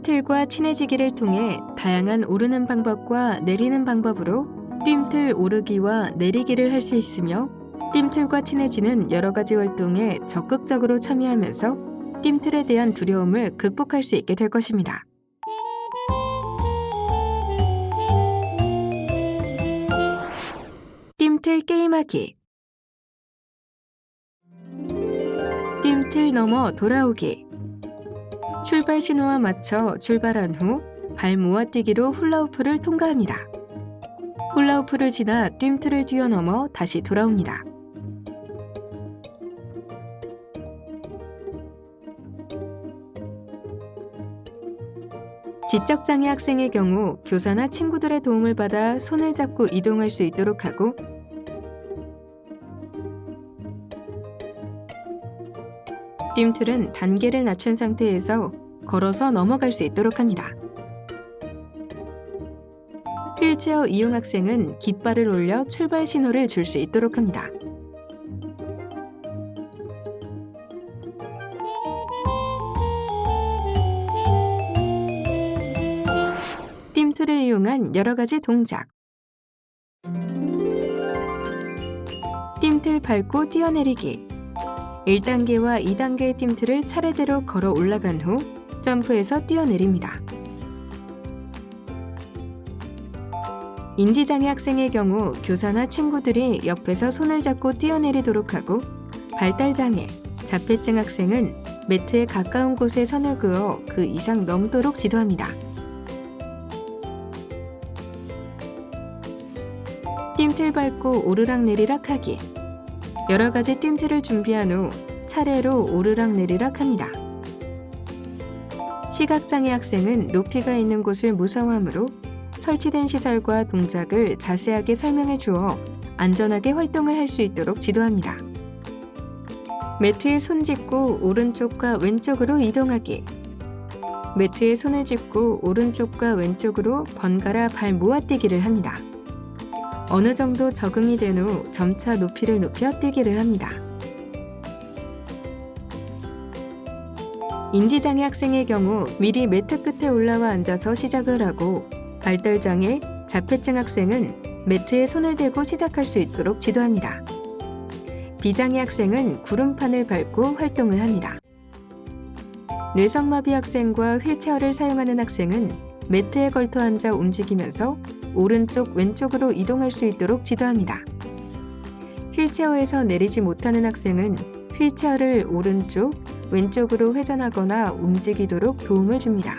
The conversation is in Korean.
뜀틀과 친해지기를 통해 다양한 오르는 방법과 내리는 방법으로 뜀틀 오르기와 내리기를 할 수 있으며 뜀틀과 친해지는 여러 가지 활동에 적극적으로 참여하면서 뜀틀에 대한 두려움을 극복할 수 있게 될 것입니다. 뜀틀 게임하기 뜀틀 넘어 돌아오기 출발 신호와 맞춰 출발한 후 발 모아뛰기로 훌라후프를 통과합니다. 훌라후프를 지나 뜀틀을 뛰어넘어 다시 돌아옵니다. 지적장애 학생의 경우 교사나 친구들의 도움을 받아 손을 잡고 이동할 수 있도록 하고 뜀틀은 단계를 낮춘 상태에서 걸어서 넘어갈 수 있도록 합니다. 휠체어 이용 학생은 깃발을 올려 출발 신호를 줄 수 있도록 합니다. 뜀틀을 이용한 여러 가지 동작. 뜀틀 밟고 뛰어내리기. 1단계와 2단계의 뜀틀을 차례대로 걸어 올라간 후 점프해서 뛰어내립니다. 인지장애 학생의 경우 교사나 친구들이 옆에서 손을 잡고 뛰어내리도록 하고 발달장애, 자폐증 학생은 매트에 가까운 곳에 선을 그어 그 이상 넘도록 지도합니다. 뜀틀 밟고 오르락 내리락 하기. 여러 가지 뜀틀을 준비한 후 차례로 오르락 내리락 합니다. 시각장애 학생은 높이가 있는 곳을 무서워하므로 설치된 시설과 동작을 자세하게 설명해 주어 안전하게 활동을 할 수 있도록 지도합니다. 매트에 손 짚고 오른쪽과 왼쪽으로 이동하기. 매트에 손을 짚고 오른쪽과 왼쪽으로 번갈아 발 모아뛰기를 합니다. 어느 정도 적응이 된 후 점차 높이를 높여 뛰기를 합니다. 인지장애 학생의 경우 미리 매트 끝에 올라와 앉아서 시작을 하고 발달장애, 자폐증 학생은 매트에 손을 대고 시작할 수 있도록 지도합니다. 비장애 학생은 구름판을 밟고 활동을 합니다. 뇌성마비 학생과 휠체어를 사용하는 학생은 매트에 걸터 앉아 움직이면서 오른쪽, 왼쪽으로 이동할 수 있도록 지도합니다. 휠체어에서 내리지 못하는 학생은 휠체어를 오른쪽, 왼쪽으로 회전하거나 움직이도록 도움을 줍니다.